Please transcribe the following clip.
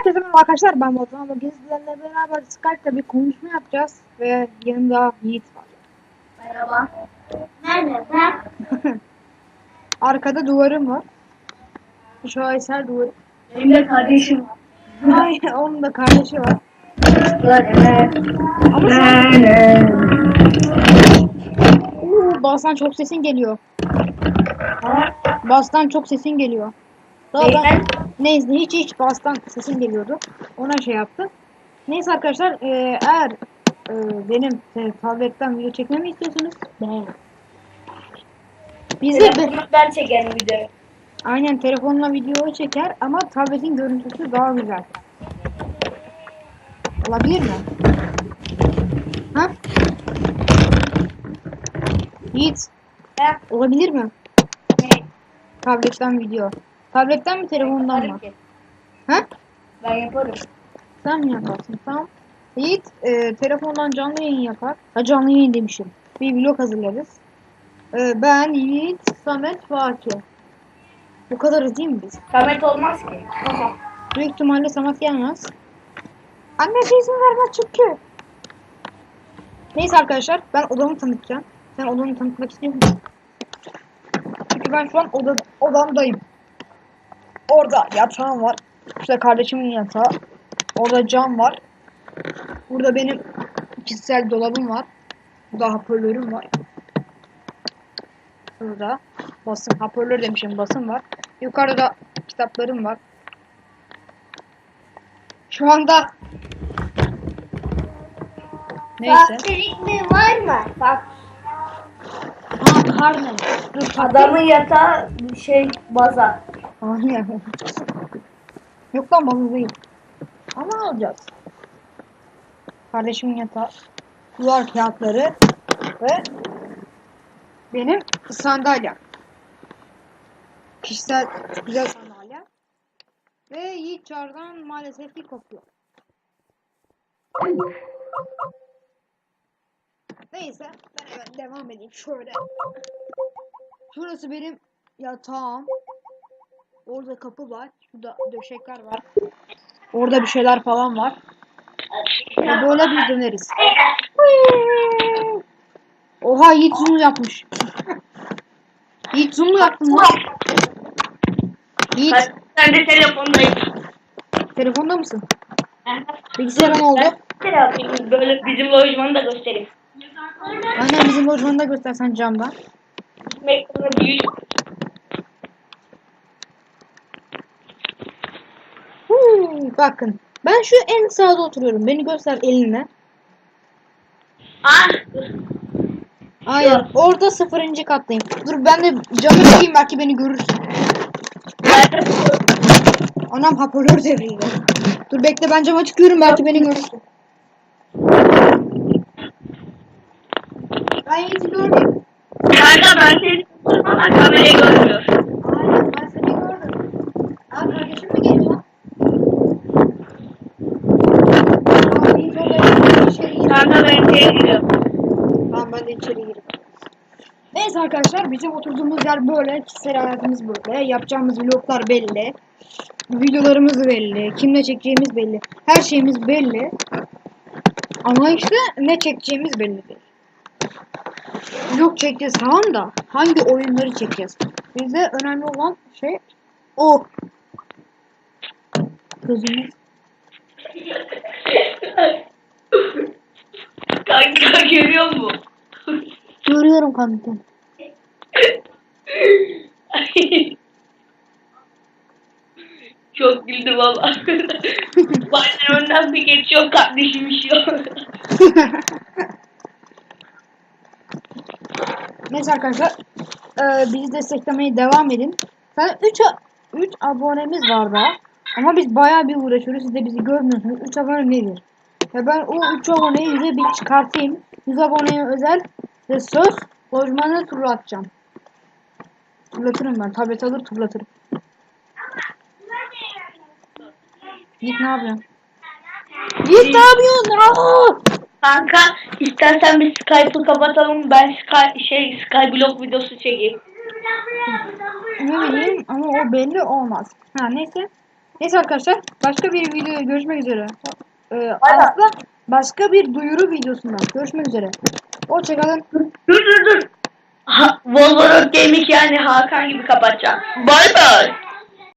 Herkese merhaba arkadaşlar ben Batuhan. Bugün sizlerle beraber Skype'da bir konuşma yapacağız ve yanımda Yiğit var. Merhaba. Merhaba. Arkada duvarım var. Şu Aysel duvarı. Benim de kardeşim var. Ay onun da kardeşi var. Ama sen. Oo, bastan çok sesin geliyor. Bastan çok sesin geliyor. Daha ben? Neyse hiç hiç bastan sesin geliyordu. Ona şey yaptı. Neyse arkadaşlar e, eğer e, benim e, tabletten video çekmemi istiyorsanız beğenin. Bize be- Ben çekerim videoyu. Aynen telefonla video çeker ama tabletin görüntüsü daha güzel. Olabilir mi? Ha? Yiğit, He? olabilir mi? Ne? Tabletten video. Tabletten mi telefondan mı? ki. Ha? Ben yaparım. Sen mi yaparsın? Tamam. Yiğit e, telefondan canlı yayın yapar. Ha canlı yayın demişim. Bir vlog hazırlarız. E, ben, Yiğit, Samet, Fatih. Bu kadarız değil mi biz? Samet olmaz ki. Tamam. Büyük ihtimalle Samet gelmez. Annesi izin vermez çünkü. Neyse arkadaşlar ben odamı tanıtacağım. Sen odanı tanıtmak istiyor musun? Çünkü ben şu an oda, odamdayım. Orada yatağım var. İşte kardeşimin yatağı. Orada cam var. Burada benim kişisel dolabım var. Burada hoparlörüm var. Burada basın, hoparlör demişim basın var. Yukarıda da kitaplarım var. Şu anda Neyse. mi var mı? Bak. Aa karne. Dur Adamın yatağı şey baza. Yok lan balı değil. Ama alacağız. Kardeşimin yatağı. Duvar kağıtları ve benim sandalyem. Kişisel güzel sandalye. Ve Yiğit Çar'dan maalesef ki kopuyor. Neyse ben devam edeyim şöyle. Şurası benim yatağım. Orada kapı var. Şurada döşekler var. Orada bir şeyler falan var. Ve böyle biz döneriz. Oha Yiğit zoom yapmış. Yiğit zoom yaptın lan? Yiğit Sen de telefondayım. telefonda mısın? Bilgisayara ne oldu? Böyle bizim lojmanı da göstereyim. Aynen bizim lojmanda göstersen camdan. Ekranı büyük. Bakın. Ben şu en sağda oturuyorum. Beni göster elinle. Ah. Aynen. Orada sıfırıncı kattayım. Dur ben de camı çekeyim belki beni görürsün. Anam hoparlör devrildi. Dur bekle ben cama çıkıyorum belki beni görürsün. Ben Yiğit'i gördüm. Kanka ben seni ama kamerayı görmüyor. Aynen ben seni gördüm. Aa kardeşim mi geliyor? Aa Yiğit orada içeri gir. Kanka ben seni giriyorum. De içeri gireyim. Neyse arkadaşlar bizim oturduğumuz yer böyle. Kişisel hayatımız böyle. Yapacağımız vloglar belli. Videolarımız belli. Kimle çekeceğimiz belli. Her şeyimiz belli. Ama işte ne çekeceğimiz belli değil. Vlog çekeceğiz tamam da hangi oyunları çekeceğiz? Bizde önemli olan şey o. Kızımız. Kanka görüyor musun? Görüyorum kanka. Çok güldüm valla. Bazen önden bir geçiyor kardeşim işiyor. Neyse arkadaşlar. eee bizi desteklemeye devam edin. Zaten 3 3 abonemiz var daha. Ama biz bayağı bir uğraşıyoruz. Siz de bizi görmüyorsunuz. 3 abone nedir? Ya ben o 3 aboneyi bir çıkartayım. 100 aboneye özel ve söz turu atacağım. Turlatırım ben. Tablet alır turlatırım. Yiğit ne yapıyorsun? Yiğit ne yapıyorsun? Aa! Kanka istersen bir Skype'ı kapatalım ben Sky şey Skyblock videosu çekeyim. Ne bileyim ama o belli olmaz. Ha neyse. Neyse arkadaşlar başka bir video görüşmek üzere. Ee, aslında başka bir duyuru videosunda görüşmek üzere. Hoşçakalın. Dur dur dur. Ha, Wolverine Gaming yani Hakan gibi kapatacağım. Bay bay.